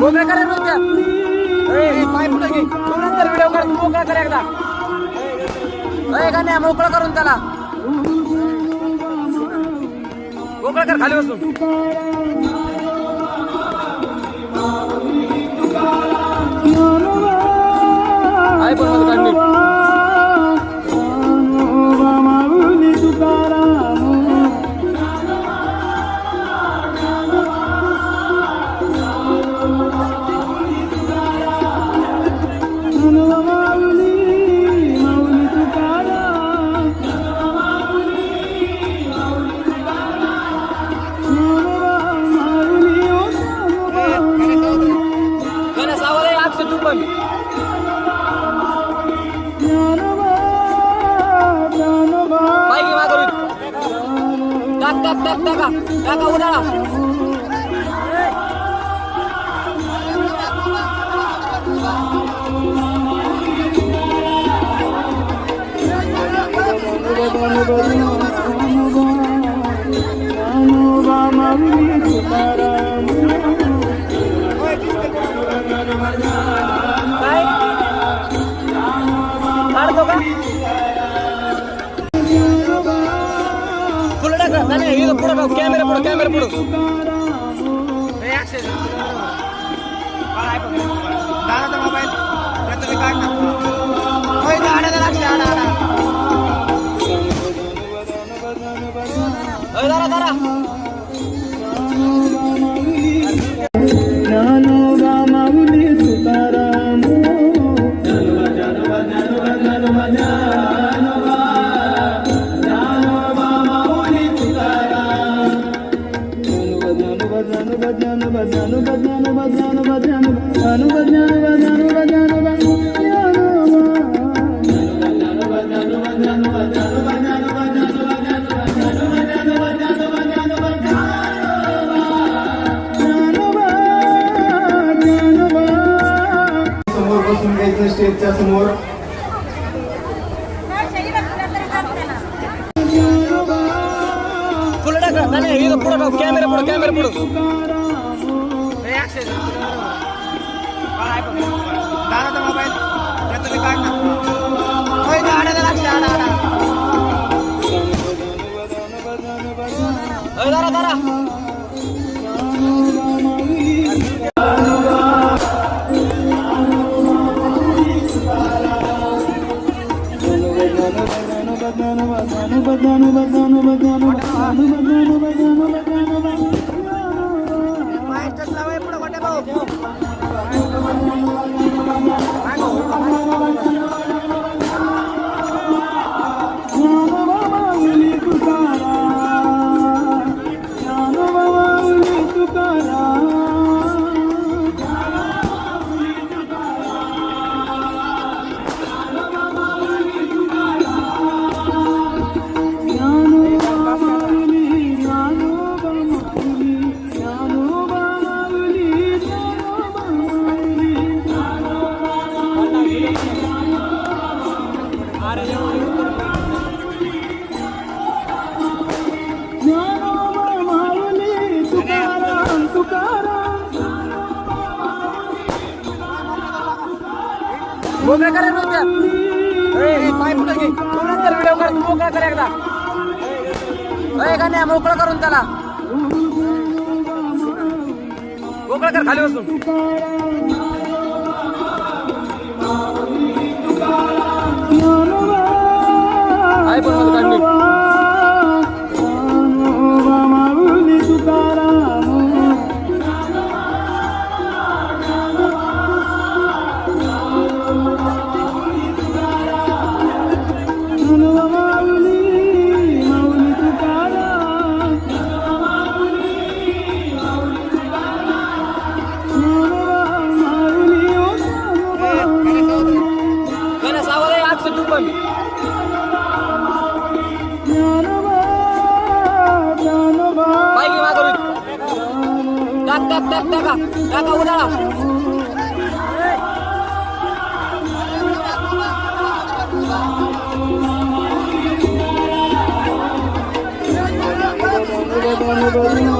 मोकळा करा नव्हत्या पाय पुढे घे. तू नंतर व्हिडिओ कर तू मोकळा कर एकदा. अय का नाही मोकळं करून त्याला. मोकळा कर खाली बसून. रोहित. टाक टाक टाक टाका टाका उडाळा पुढे टाका नाही, नाही कॅमेरा पुढे Thank you. मोकळा करा नव्हत्या पाय पुढे घे. तू नंतर व्हिडिओ कर मोकळा कर एकदा. अय का नाही मोकळं करून त्याला मोकळं कर खाली बसून. टाक टाक टाका टाका उन्हाळा काय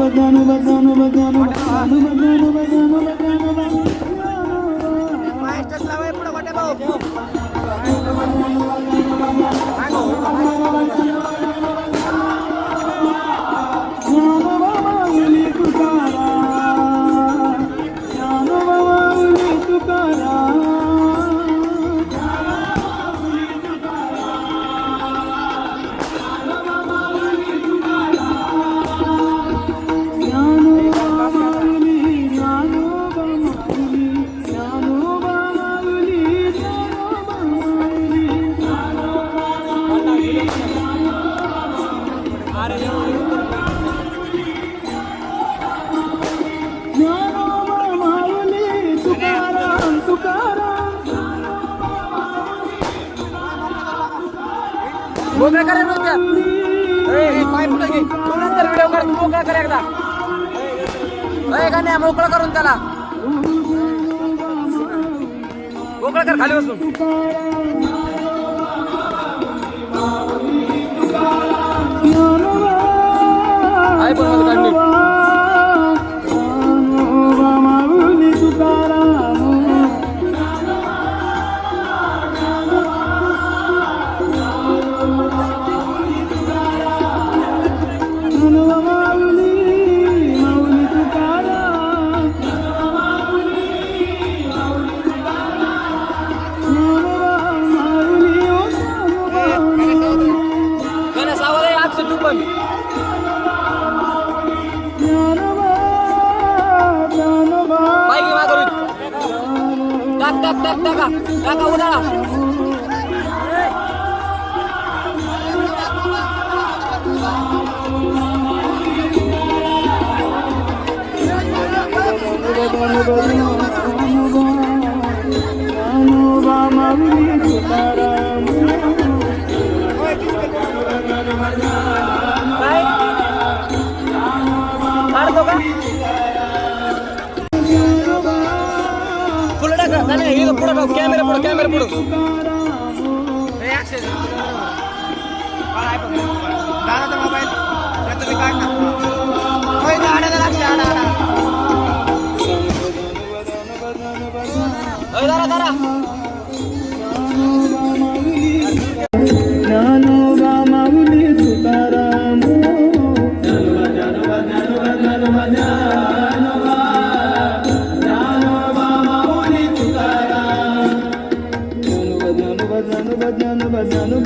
bacano, bacano, bacano, bacano, bacano, bacano, bacano, bacano. Maestro, sabe por dónde vamos. Vamos, vamos, vamos. मोकळा करा नव्हत्या पाय पुढे घे. तू नंतर व्हिडिओ कर तू मोकळा कर एकदा. अय का नाही मोकळा करून त्याला मोकळा कर खाली बसून. आहे पण काढली टाक टाक टाक टाका टाका उन्हाळा काय काढतो नाही, हे पुढे टाक कॅमेरा पुढे कॅमेरा पुढे. दारा दारा ज्ञानोबा ధను